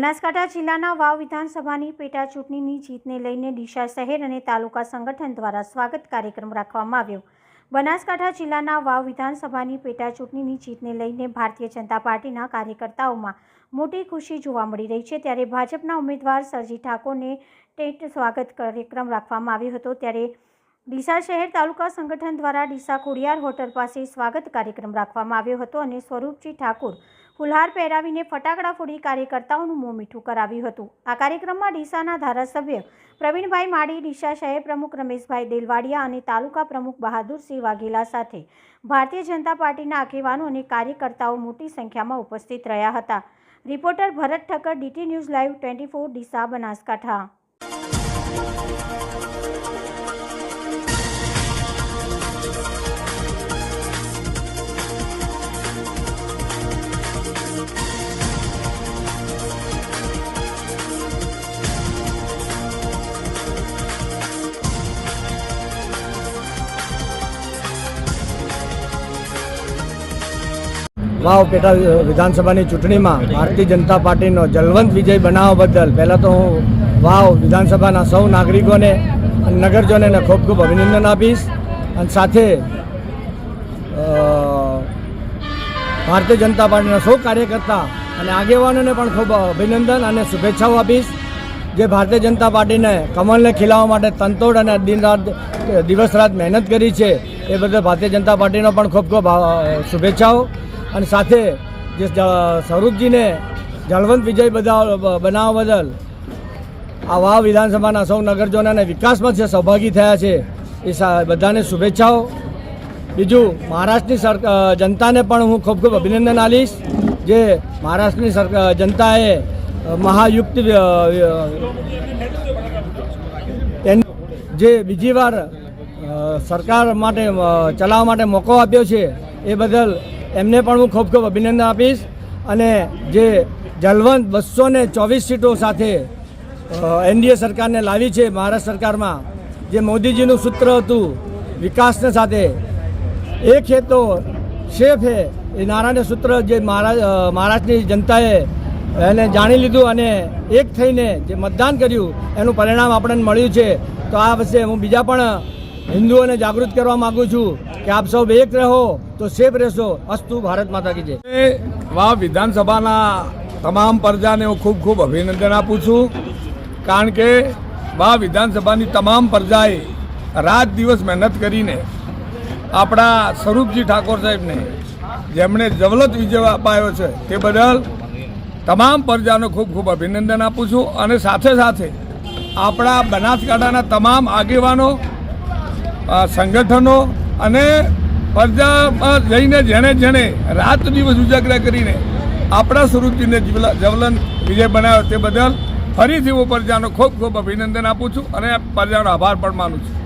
બનાસકાંઠા જિલ્લાના વાવ વિધાનસભાની પેટા ચૂંટણીની જીતને લઈને ડીસા શહેર અને તાલુકા સંગઠન દ્વારા સ્વાગત કાર્યક્રમ રાખવામાં આવ્યો. બનાસકાંઠા જિલ્લાના વાવ વિધાનસભાની પેટા ચૂંટણીની જીતને લઈને ભારતીય જનતા પાર્ટીના કાર્યકર્તાઓમાં મોટી ખુશી જોવા મળી રહી છે. ત્યારે ભાજપના ઉમેદવાર સરજી ઠાકોરને ટેટ સ્વાગત કાર્યક્રમ રાખવામાં આવ્યો હતો. ત્યારે ડીસા શહેર તાલુકા સંગઠન દ્વારા ડીસા ખોડિયાર હોટલ પાસે સ્વાગત કાર્યક્રમ રાખવામાં આવ્યો હતો અને સ્વરૂપજી ઠાકુર ફુલહાર પહેરાવીને ફટાકડા ફોડી કાર્યકર્તાઓનું મોં મીઠું કરાવ્યું હતું. આ કાર્યક્રમમાં ડીસાના ધારાસભ્ય પ્રવીણભાઈ માળી, ડીસા શહેર પ્રમુખ રમેશભાઈ દેલવાડિયા અને તાલુકા પ્રમુખ બહાદુરસિંહ વાઘેલા સાથે ભારતીય જનતા પાર્ટીના આગેવાનો અને કાર્યકર્તાઓ મોટી સંખ્યામાં ઉપસ્થિત રહ્યા હતા. Reporter Bharat Thakkar, DT news live twenty four, Deesa Banaskantha. Vav પેટા વિધાનસભાની ચૂંટણીમાં ભારતીય જનતા પાર્ટીનો જલવંત વિજય બનાવવા બદલ પહેલાં તો હું વાવ વિધાનસભાના સૌ નાગરિકોને નગરજનોને ખૂબ ખૂબ અભિનંદન આપીશ. અને સાથે ભારતીય જનતા પાર્ટીના સૌ કાર્યકર્તા અને આગેવાનોને પણ ખૂબ અભિનંદન અને શુભેચ્છાઓ આપીશ જે ભારતીય જનતા પાર્ટીને કમલને ખીલાવવા માટે તંતોડ અને દિન રાત દિવસ રાત મહેનત કરી છે, એ બદલ ભારતીય જનતા પાર્ટીનો પણ ખૂબ ખૂબ શુભેચ્છાઓ. અને સાથે જે સ્વરૂપજીને જળવંત વિજય બધા બનાવવા બદલ આ વાવ વિધાનસભાના સૌ નગરજનોને વિકાસમાં જે સહભાગી થયા છે, એ બધાને શુભેચ્છાઓ. બીજું, મહારાષ્ટ્રની સરકાર જનતાને પણ હું ખૂબ ખૂબ અભિનંદન આપીશ. જે મહારાષ્ટ્રની સરકાર જનતાએ મહાયુક્ત જે બીજી વાર સરકાર માટે ચલાવવા માટે મોકો આપ્યો છે, એ બદલ એમને પણ હું ખૂબ ખૂબ અભિનંદન આપીશ. અને જે જલવંત બસો ને ચોવીસ સીટો સાથે એનડીએ સરકારને લાવી છે મહારાષ્ટ્ર સરકારમાં, જે મોદીજીનું સૂત્ર હતું વિકાસને સાથે એક હે તો શેફ હે. એ નારાયણ સૂત્ર જે મહારાજ મહારાષ્ટ્રની જનતાએ એને જાણી લીધું અને એક થઈને જે મતદાન કર્યું, એનું પરિણામ આપણને મળ્યું છે. તો આ વર્ષે હું બીજા પણ હિન્દુઓને જાગૃત કરવા માગું છું કે આપ સૌ એક રહો તો સેફ રહેશો. અસ્તુ ભારત માતા કી જય. વાવ વિધાનસભાના તમામ પ્રજાને હું ખૂબ ખૂબ અભિનંદન આપું છું. કારણ કે વા વિધાનસભાની તમામ પ્રજાએ રાત દિવસ મહેનત કરીને આપણા સ્વરૂપજી ઠાકોર સાહેબને જેમણે જવલત વિજય અપાયો છે તે બદલ તમામ પ્રજાનો ખૂબ ખૂબ અભિનંદન આપું છું. અને સાથે સાથે આપણા બનાસકાંઠાના તમામ આગેવાનો સંગઠનો અને પ્રજામાં જઈને જેણે જેણે રાત દિવસ ઉજાગરા કરીને આપણા સ્વરૂપજીને જીવલા- જવલન વિજય બનાવ્યો તે બદલ ફરીથી હું પ્રજાનો ખૂબ ખૂબ અભિનંદન આપું છું અને પ્રજાનો આભાર પણ માનું છું.